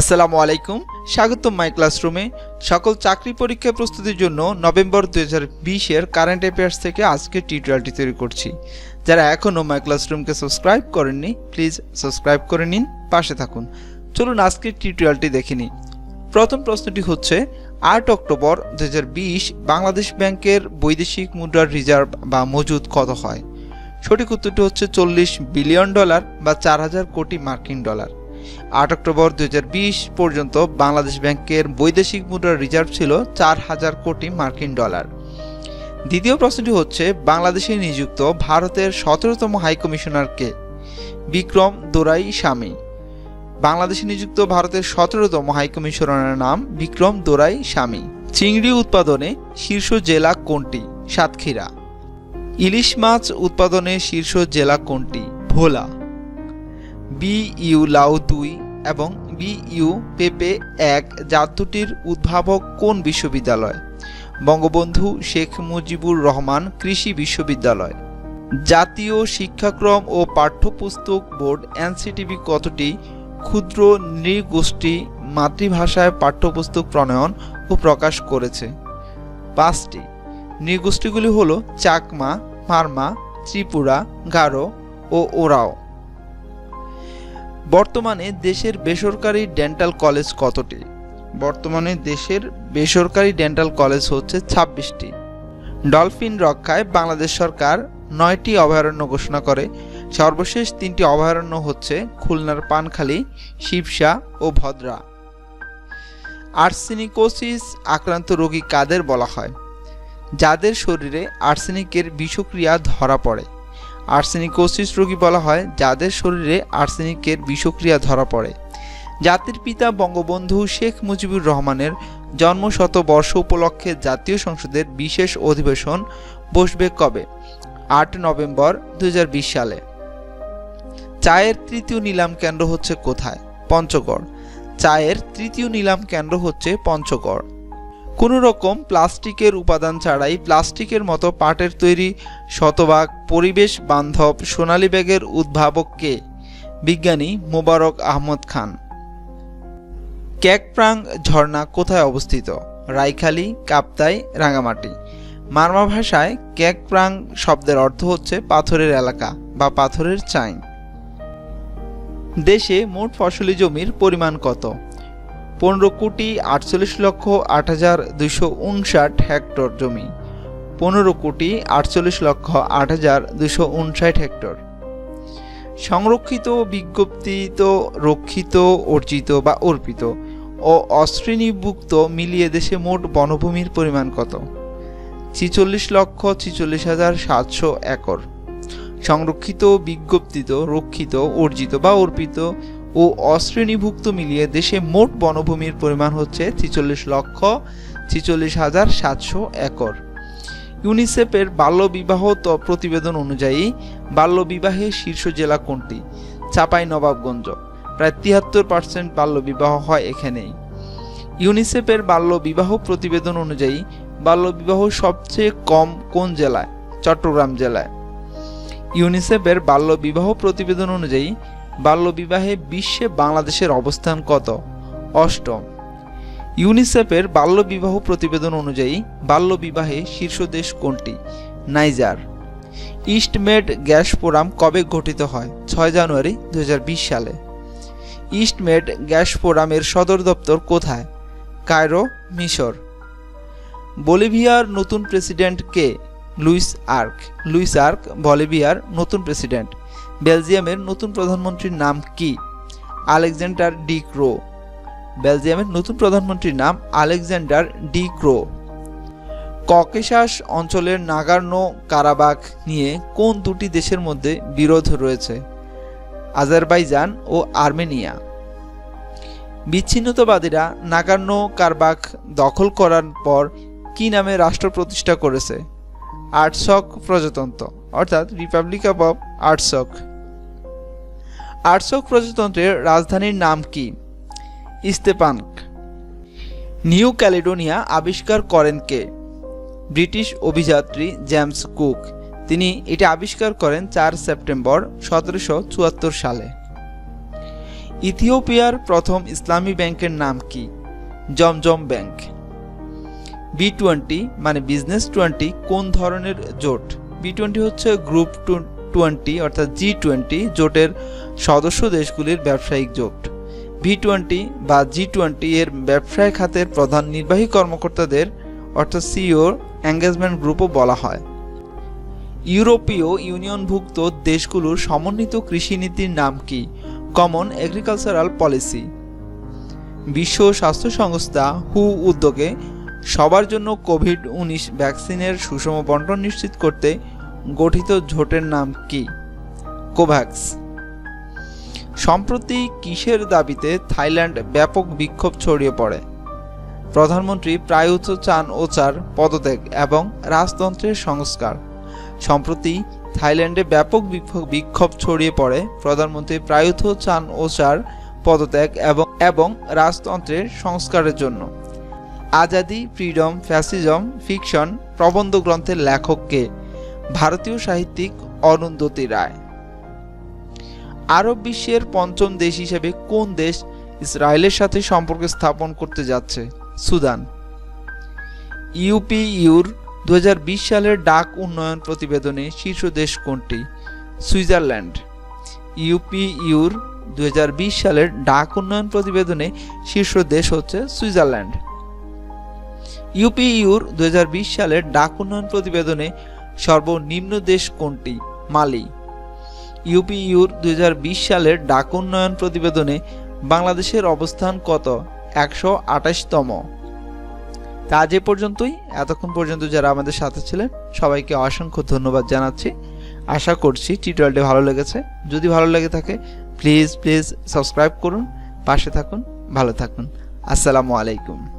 আসসালামু আলাইকুম, স্বাগতম মাই ক্লাসরুমে। সকল চাকরি পরীক্ষা প্রস্তুতির জন্য নভেম্বর দু হাজার বিশের কারেন্ট অ্যাফেয়ার্স থেকে আজকে টিউটোরিয়ালটি তৈরি করছি। যারা এখনও মাই ক্লাসরুমকে সাবস্ক্রাইব করেননি প্লিজ সাবস্ক্রাইব করে নিন, পাশে থাকুন। চলুন আজকের টিউটোরিয়ালটি দেখে নিই। প্রথম প্রশ্নটি হচ্ছে, আট অক্টোবর দু হাজার বিশ বাংলাদেশ ব্যাংকের বৈদেশিক মুদ্রার রিজার্ভ বা মজুদ কত হয়? সঠিক উত্তরটি হচ্ছে চল্লিশ বিলিয়ন ডলার বা চার হাজার কোটি মার্কিন ডলার। আট অক্টোবর দুই হাজার বিশ পর্যন্ত বাংলাদেশ ব্যাংকের বৈদেশিক মুদ্রার রিজার্ভ ছিল চার হাজার কোটি মার্কিন ডলার। দ্বিতীয় প্রশ্নটি হচ্ছে, বাংলাদেশে নিযুক্ত ভারতের সতেরোতম হাইকমিশনারকে বিক্রম দোরাই স্বামী বাংলাদেশে নিযুক্ত ভারতের সতেরোতম হাইকমিশনারের নাম বিক্রম দোরাই স্বামী চিংড়ি উৎপাদনে শীর্ষ জেলা কোনটি? সাতক্ষীরা। ইলিশ মাছ উৎপাদনে শীর্ষ জেলা কোনটি? ভোলা। বি ইউ লাউ দুই এবং বি ইউ পেপে এক জাত দুটির উদ্ভাবক কোন বিশ্ববিদ্যালয়? বঙ্গবন্ধু শেখ মুজিবুর রহমান কৃষি বিশ্ববিদ্যালয়। জাতীয় শিক্ষাক্রম ও পাঠ্যপুস্তক বোর্ড এনসিটিভি কতটি? ক্ষুদ্র নৃগোষ্ঠী মাতৃভাষায় পাঠ্যপুস্তক প্রণয়ন ও প্রকাশ করেছে। পাঁচটি। নৃগোষ্ঠীগুলি হল চাকমা, মারমা, ত্রিপুরা, গারো ও ওরাও। বর্তমানে দেশের বেসরকারি ডেন্টাল কলেজ কতটি? বর্তমানে দেশের বেসরকারি ডেন্টাল কলেজ হচ্ছে ছাব্বিশটি। ডলফিন রক্ষায় বাংলাদেশ সরকার নয়টি অভয়ারণ্য ঘোষণা করে। সর্বশেষ তিনটি অভয়ারণ্য হচ্ছে খুলনার পানখালী, শিবসা ও ভদ্রা। আর্সেনিকোসিস আক্রান্ত রোগী কাদের বলা হয়? যাদের শরীরে আর্সেনিকের বিষক্রিয়া ধরা পড়ে। আর্সেনিকোসিস রোগী বলা হয়, যাদের শরীরে আর্সেনিকের বিষক্রিয়া ধরা পড়ে। জাতির পিতা বঙ্গবন্ধু শেখ মুজিবুর রহমানের জন্মশত বর্ষ উপলক্ষে জাতীয় সংসদের বিশেষ অধিবেশন বসবে কবে? আট নভেম্বর দুই হাজার বিশ সালে। চায়ের তৃতীয় নিলাম কেন্দ্র হচ্ছে কোথায়? পঞ্চগড়। চায়ের তৃতীয় নিলাম কেন্দ্র হচ্ছে পঞ্চগড়। কোনো রকম প্লাস্টিকের উপাদান ছাড়াই প্লাস্টিকের মতো পাটের তৈরি শতভাগ পরিবেশ বান্ধব সোনালী ব্যাগের উদ্ভাবক কে? বিজ্ঞানী মোবারক আহমদ খান। ক্যাকপ্রাং ঝর্ণা কোথায় অবস্থিত? রাইখালি কাপ্তাই, রাঙামাটি। মারমা ভাষায় ক্যাকপ্রাং শব্দের অর্থ হচ্ছে পাথরের এলাকা বা পাথরের চাইন। দেশে মোট ফসলি জমির পরিমাণ কত? পনেরো কোটি আটচল্লিশ লক্ষ আট হাজার দুইশো উনষাট হেক্টর জমি। পনেরো কোটি আটচল্লিশ লক্ষ আট হাজার দুইশো উনষাট হেক্টর। সংরক্ষিত, বিজ্ঞপ্তিত, রক্ষিত, অর্জিত বা অর্পিত ও অশ্রেণীভুক্ত মিলিয়ে দেশে মোট বনভূমির পরিমাণ কত? ছিচল্লিশ লক্ষ ছিচল্লিশ হাজার সাতশো একর। সংরক্ষিত, বিজ্ঞপ্তিত, রক্ষিত, অর্জিত বা অর্পিত ও অশ্রেণীভুক্ত মিলিয়ে দেশে মোট বনভূমির পরিমাণ হচ্ছে ছিচল্লিশ লক্ষ ছিচল্লিশ হাজার সাতশো একর। ইউনিসেফের বাল্যবিবাহ প্রতিবেদন অনুযায়ী বাল্যবিবাহের শীর্ষ জেলা কোনটি? চাপাই, নবাবগঞ্জ। প্রায় তিয়াত্তর পার্সেন্ট বাল্যবিবাহ হয় এখানেই। ইউনিসেফের বাল্যবিবাহ প্রতিবেদন অনুযায়ী বাল্যবিবাহ সবচেয়ে কম কোন জেলায়? চট্টগ্রাম জেলায়। ইউনিসেফের বাল্যবিবাহ প্রতিবেদন অনুযায়ী বাল্যবিবাহে বিশ্বে বাংলাদেশের অবস্থান কত? অষ্টম। ইউনিসেফের বাল্যবিবাহ প্রতিবেদন অনুযায়ী বাল্যবিবাহে শীর্ষ দেশ কোনটি? নাইজার। ইস্টমেড গ্যাস ফোরাম কবে গঠিত হয়? ছয় জানুয়ারি দু হাজার বিশ সালে। ইস্টমেড গ্যাস ফোরামের সদর দপ্তর কোথায়? কায়রো, মিশর। বলিভিয়ার নতুন প্রেসিডেন্ট কে? Luis Arce. লুইস আর্ক, বলিভিয়ার নতুন প্রেসিডেন্ট। বেলজিয়ামের নতুন প্রধানমন্ত্রীর নাম কি? Alexander De Croo. বেলজিয়ামের নতুন প্রধানমন্ত্রীর নাম আলেকজান্ডার ডি ক্রো। ককেশাস অঞ্চলের নাগার্নো কারাবাক নিয়ে কোন দুটি দেশের মধ্যে বিরোধ রয়েছে? আজারবাইজান ও আর্মেনিয়া। বিচ্ছিন্নতাবাদীরা নাগার্নো কারবাক দখল করার পর কি নামে রাষ্ট্র প্রতিষ্ঠা করেছে? আর্টসক প্রজাতন্ত্র, অর্থাৎ রিপাবলিক অব আর্টসক আর্টসক প্রজাতন্ত্রের রাজধানীর নাম কি? ইস্তেপানক নিউ ক্যালিডোনিয়া আবিষ্কার করেন কে? ব্রিটিশ অভিযাত্রী জেমস কুক। তিনি এটি আবিষ্কার করেন চার সেপ্টেম্বর সতেরোশো চুয়াত্তর সালে। ইথিওপিয়ার প্রথম ইসলামী ব্যাংকের নাম কি? জমজম ব্যাংক। বি টোয়েন্টি মানে বিজনেস টোয়েন্টি কোন ধরনের জোট? বি টোয়েন্টি হচ্ছে গ্রুপ টোয়েন্টি অর্থাৎ জি টোয়েন্টি জোটের সদস্য দেশগুলির ব্যবসায়িক জোট। ভি টোয়েন্টি বা জি টোয়েন্টি এর ব্যবসায় খাতের প্রধান নির্বাহী কর্মকর্তাদের, অর্থাৎ সিওর এঙ্গেজমেন্ট গ্রুপও বলা হয়। ইউরোপীয় ইউনিয়নভুক্ত দেশগুলোর সমন্বিত কৃষি নীতির নাম কি? কমন এগ্রিকালচারাল পলিসি বিশ্ব স্বাস্থ্য সংস্থা হু উদ্যোগে সবার জন্য কোভিড উনিশ ভ্যাকসিনের সুষম বন্টন নিশ্চিত করতে গঠিত জোটের নাম কি? কোভ্যাক্স। সম্প্রতি কিসের দাবিতে থাইল্যান্ড ব্যাপক বিক্ষোভ ছড়িয়ে পড়ে? প্রধানমন্ত্রী প্রায়ুত চান ওচার পদত্যাগ এবং রাজতন্ত্রের সংস্কার। সম্প্রতি থাইল্যান্ডে ব্যাপক বিক্ষোভ- ছড়িয়ে পড়ে, প্রধানমন্ত্রী প্রায়ুত চান ওচার পদত্যাগ এবং এবং রাজতন্ত্রের সংস্কারের জন্য। আজাদি, ফ্রিডম, ফ্যাসিজম, ফিকশন প্রবন্ধ গ্রন্থের লেখককে ভারতীয় সাহিত্যিক অরুন্ধতী রায়। আরব বিশ্বের পঞ্চম দেশ হিসেবে কোন দেশ ইসরায়েলের সাথে সম্পর্ক স্থাপন করতে যাচ্ছে? সুদান। ইউপিইউর দু বিশ সালের ডাক উন্নয়ন প্রতিবেদনে শীর্ষ দেশ কোনটি? সুইজারল্যান্ড। ইউপিইউর দু বিশ সালের ডাক উন্নয়ন প্রতিবেদনে শীর্ষ দেশ হচ্ছে সুইজারল্যান্ড। ইউপিইউর দুই হাজার বিশ সালের ডাক উন্নয়ন প্রতিবেদনে সর্বনিম্ন দেশ কোনটি? মালি। ইউপিইউর দু হাজার বিশ সালের ডাক উন্নয়ন প্রতিবেদনে বাংলাদেশের অবস্থান কত? একশো আঠাশতম। তা আজ এ পর্যন্তই। এতক্ষণ পর্যন্ত যারা আমাদের সাথে ছিলেন, সবাইকে অসংখ্য ধন্যবাদ জানাচ্ছি। আশা করছি টিউটোরিয়ালটি ভালো লেগেছে। যদি ভালো লেগে থাকে, প্লিজ প্লিজ সাবস্ক্রাইব করুন, পাশে থাকুন, ভালো থাকুন। আসসালামু আলাইকুম।